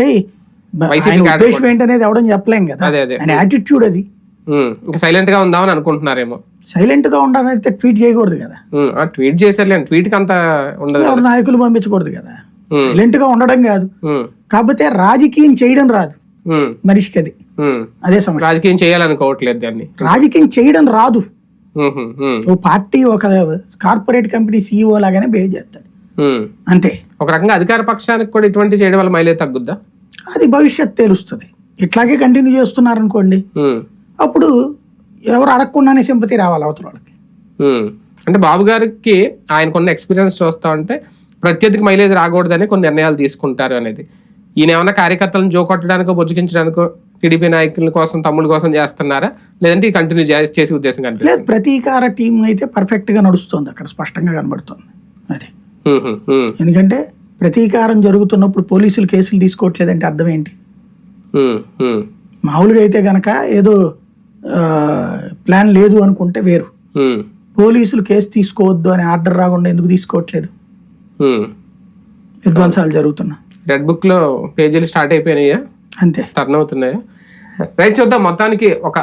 అంటే ఉద్దేశం ఏంటనేది ఎవడం చెప్పలేం కదా. ఆయన యాటిట్యూడ్ అది. సైలెంట్గా ఉందామని అనుకుంటున్నారేమో. సైలెంట్గా ఉండాలంటే ట్వీట్ చేయకూడదు కదా. ట్వీట్ చేశారులే ట్వీట్ అంత ఉండదు నాయకులు పంపించకూడదు కదా. సైలెంట్గా ఉండడం కాదు. కాకపోతే రాజకీయం చేయడం రాదు. మనిషికి అది. అదే సమస్య. రాజకీయం చేయాలనుకోవట్లేదు దాన్ని. రాజకీయం చేయడం రాదు. ఓ పార్టీ ఒక కార్పొరేట్ కంపెనీ సీఈఓ లాగానే బిహేవ్ చేస్తాడు. అంతే. ఒక రకంగా అధికార పక్షానికి కూడా ఇటువంటి చేయడం వల్ల మైలేజ్ తగ్గుద్దా? అది భవిష్యత్ తెలుస్తుంది. ఇట్లాగే కంటిన్యూ చేస్తున్నారనుకోండి అప్పుడు ఎవరు అడగకుండానే సింపతి రావాలి అవతల వాళ్ళకి. అంటే బాబు గారికి ఆయన కొన్ని ఎక్స్పీరియన్స్ చూస్తా ఉంటే ప్రత్యర్థికి మైలేజ్ రాకూడదని కొన్ని నిర్ణయాలు తీసుకుంటారు అనేది. ఈయన ఏమన్నా కార్యకర్తలను జోకొట్టడానికో బుజ్జగించడానికో టీడీపీ నాయకుల కోసం తమ్ముళ్ళ కోసం చేస్తున్నారా? లేదంటే కంటిన్యూ చేసే ఉద్దేశం కనిపిస్తుంది? లేదు ప్రతీకార టీం అయితే పర్ఫెక్ట్గా నడుస్తుంది అక్కడ స్పష్టంగా కనబడుతుంది. అది. ఎందుకంటే ప్రతీకారం జరుగుతున్నప్పుడు పోలీసులు కేసులు తీసుకోవట్లేదంటే అర్థం ఏంటి? మామూలుగా అయితే గనక ఏదో ప్లాన్ లేదు అనుకుంటే వేరు. పోలీసులు కేసు తీసుకోవద్దు అనే ఆర్డర్ రాకుండా ఎందుకు తీసుకోవట్లేదు. విధ్వంసాలు జరుగుతున్నా. రెడ్ బుక్లో పేజీలు స్టార్ట్ అయిపోయినాయా? అంతే. టర్న్ అవుతున్నాయా? రైట్ చూద్దాం. మొత్తానికి ఒక